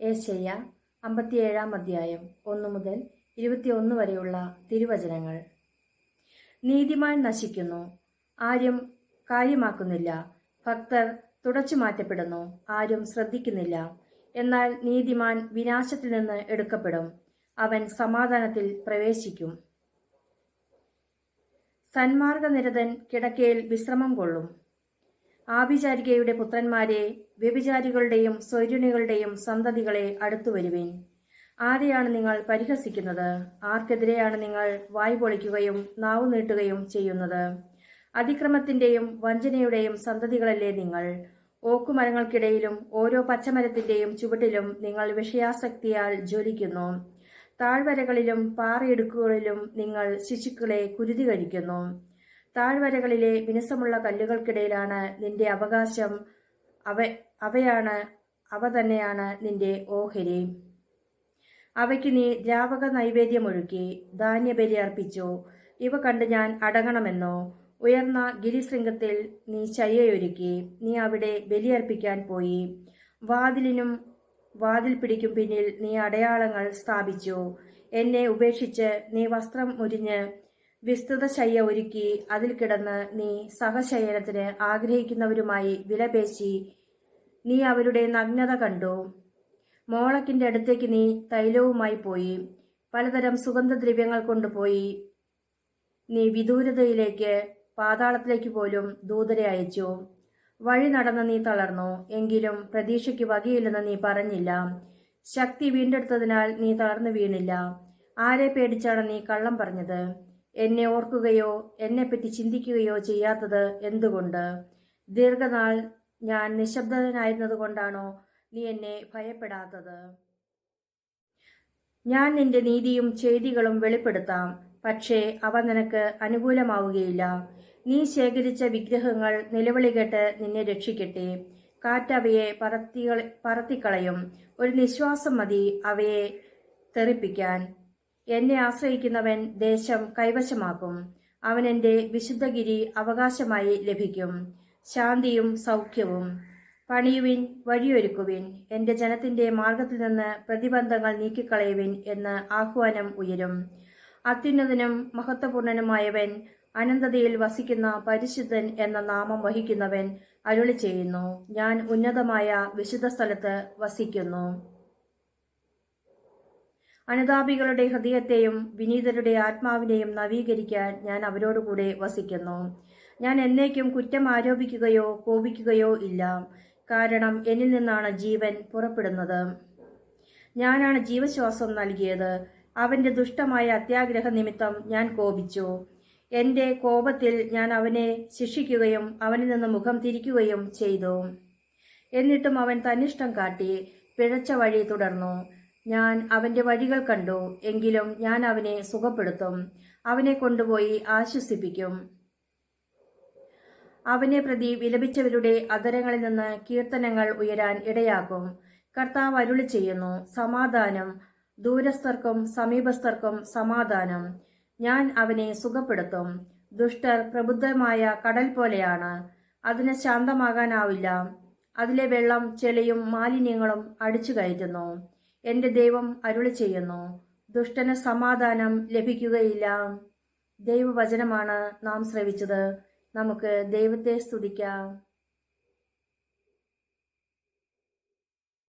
ഏശയ്യ അമ്പത്തിയേഴാം അധ്യായം ഒന്നു മുതൽ ഇരുപത്തിയൊന്ന് വരെയുള്ള തിരുവചനങ്ങൾ. നീതിമാൻ നശിക്കുന്നു. ആരും കാര്യമാക്കുന്നില്ല. ഭക്തർ തുടച്ചു മാറ്റപ്പെടുന്നു. ആരും ശ്രദ്ധിക്കുന്നില്ല. എന്നാൽ നീതിമാൻ വിനാശത്തിൽ നിന്ന് എടുക്കപ്പെടും. അവൻ സമാധാനത്തിൽ പ്രവേശിക്കും. സന്മാർഗനിരതൻ കിടക്കയിൽ വിശ്രമം കൊള്ളും. ആഭിചാരികയുടെ പുത്രന്മാരെ വ്യഭിചാരികളുടെയും സ്വൈരുണികളുടെയും സന്തതികളെ അടുത്തു വരുവിൻ. ആരെയാണ് നിങ്ങൾ പരിഹസിക്കുന്നത്? ആർക്കെതിരെയാണ് നിങ്ങൾ വായ് പൊളിക്കുകയും നാവു നീട്ടുകയും ചെയ്യുന്നത്? അതിക്രമത്തിന്റെയും വഞ്ചനയുടെയും സന്തതികളല്ലേ നിങ്ങൾ? ഓക്കുമരങ്ങൾക്കിടയിലും ഓരോ പച്ചമരത്തിന്റെയും ചുവട്ടിലും നിങ്ങൾ വിഷയാസക്തിയാൽ ജ്വലിക്കുന്നു. താഴ്വരകളിലും പാറയിടുക്കുകളിലും നിങ്ങൾ ശിശുക്കളെ കുരുതി കഴിക്കുന്നു. താഴ്വരകളിലെ വിനസമുള്ള കല്ലുകൾക്കിടയിലാണ് നിന്റെ അവകാശം. അവ അവയാണ് അവ തന്നെയാണ് നിന്റെ ഓഹരി. അവയ്ക്ക് നീ ദ്രാവക നൈവേദ്യമൊഴുക്കി ധാന്യബലി അർപ്പിച്ചു. ഇവ കണ്ട് ഞാൻ അടങ്ങണമെന്നോ? ഉയർന്ന ഗിരിശൃംഗത്തിൽ നീ ചയ്യയൊരുക്കി നീ അവിടെ ബലിയർപ്പിക്കാൻ പോയി. വാതിലിനും വാതിൽ പിടിക്കും പിന്നിൽ നീ അടയാളങ്ങൾ സ്ഥാപിച്ചു. എന്നെ ഉപേക്ഷിച്ച് നീ വസ്ത്രം മുരിഞ്ഞ് വിസ്തൃത ശയ്യ ഒരുക്കി അതിൽ കിടന്ന് നീ സഹശയനത്തിന് ആഗ്രഹിക്കുന്നവരുമായി വിലപേശി നീ അവരുടെ നഗ്നത കണ്ടു. മോളക്കിന്റെ അടുത്തേക്ക് നീ തൈലവുമായി പോയി. പലതരം സുഗന്ധദ്രവ്യങ്ങൾ കൊണ്ടുപോയി. നീ വിദൂരതയിലേക്ക് പാതാളത്തിലേക്ക് പോലും ദൂതരെ അയച്ചു. വഴി നടന്ന് നീ തളർന്നു. എങ്കിലും പ്രതീക്ഷയ്ക്ക് വകയില്ലെന്ന് നീ പറഞ്ഞില്ല. ശക്തി വീണ്ടെടുത്തതിനാൽ നീ തളർന്നു വീണില്ല. ആരെ പേടിച്ചാണ് നീ കള്ളം പറഞ്ഞത്? എന്നെ ഓർക്കുകയോ എന്നെപ്പറ്റി ചിന്തിക്കുകയോ ചെയ്യാത്തത് എന്തുകൊണ്ട്? ദീർഘനാൾ ഞാൻ നിശബ്ദനായിരുന്നതുകൊണ്ടാണോ നീ എന്നെ ഭയപ്പെടാത്തത്? ഞാൻ നിന്റെ നീതിയും ചെയ്തികളും വെളിപ്പെടുത്താം പക്ഷേ അവ നിനക്ക് അനുകൂലമാവുകയില്ല. നീ ശേഖരിച്ച വിഗ്രഹങ്ങൾ നിലവിളി കേട്ട് നിന്നെ രക്ഷിക്കട്ടെ. കാറ്റവയെ പറത്തി പറത്തിക്കളയും. ഒരു നിശ്വാസം മതി അവയെ തെറിപ്പിക്കാൻ. എന്നെ ആശ്രയിക്കുന്നവൻ ദേശം കൈവശമാക്കും. അവനെന്റെ വിശുദ്ധഗിരി അവകാശമായി ലഭിക്കും. ശാന്തിയും സൗഖ്യവും. പണിയുവിൻ വഴിയൊരുക്കുവിൻ. എന്റെ ജനത്തിന്റെ മാർഗത്തിൽ നിന്ന് പ്രതിബന്ധങ്ങൾ നീക്കിക്കളയുവിൻ എന്ന് ആഹ്വാനം ഉയരും. അത്യുന്നതനും മഹത്വപൂർണനുമായവൻ അനന്തതയിൽ വസിക്കുന്ന പരിശുദ്ധൻ എന്ന നാമം വഹിക്കുന്നവൻ അരുളി ചെയ്യുന്നു ഞാൻ ഉന്നതമായ വിശുദ്ധ സ്ഥലത്ത് വസിക്കുന്നു. അനുതാപികളുടെ ഹൃദയത്തെയും വിനീതരുടെ ആത്മാവിനെയും നവീകരിക്കാൻ ഞാൻ അവരോടുകൂടെ വസിക്കുന്നു. ഞാൻ എന്നേക്കും കുറ്റം ആരോപിക്കുകയോ കോപിക്കുകയോ ഇല്ല. കാരണം എന്നിൽ നിന്നാണ് ജീവൻ പുറപ്പെടുന്നത്. ഞാനാണ് ജീവശ്വാസം നൽകിയത്. അവന്റെ ദുഷ്ടമായ അത്യാഗ്രഹ നിമിത്തം ഞാൻ കോപിച്ചു. എന്റെ കോപത്തിൽ ഞാൻ അവനെ ശിക്ഷിക്കുകയും അവനിൽ നിന്ന് മുഖം തിരിക്കുകയും ചെയ്തു. എന്നിട്ടും അവൻ തന്നിഷ്ടം കാട്ടി പിഴച്ച വഴി തുടർന്നു. ഞാൻ അവന്റെ വഴികൾ കണ്ടു എങ്കിലും ഞാൻ അവനെ സുഖപ്പെടുത്തും. അവനെ കൊണ്ടുപോയി ആശ്വസിപ്പിക്കും. അവനെ പ്രതി വിലപിച്ചവരുടെ അതരങ്ങളിൽ നിന്ന് കീർത്തനങ്ങൾ ഉയരാൻ ഇടയാക്കും. കർത്താവ് അരുളി ചെയ്യുന്നു സമാധാനം. ദൂരസ്ഥർക്കും സമീപസ്ഥർക്കും സമാധാനം. ഞാൻ അവനെ സുഖപ്പെടുത്തും. ദുഷ്ടർ പ്രബുദ്ധമായ കടൽ പോലെയാണ്. അതിന് ശാന്തമാകാനാവില്ല. അതിലെ വെള്ളം ചെളിയും മാലിന്യങ്ങളും അടിച്ചു കയറ്റുന്നു എന്റെ ദൈവം അരുളി ചെയ്യുന്നു. ദുഷ്ടന് സമാധാനം ലഭിക്കുകയില്ല. ദൈവവചനമാണ് നാം ശ്രവിച്ചത്. നമുക്ക് ദൈവത്തെ സ്തുതിക്കാം.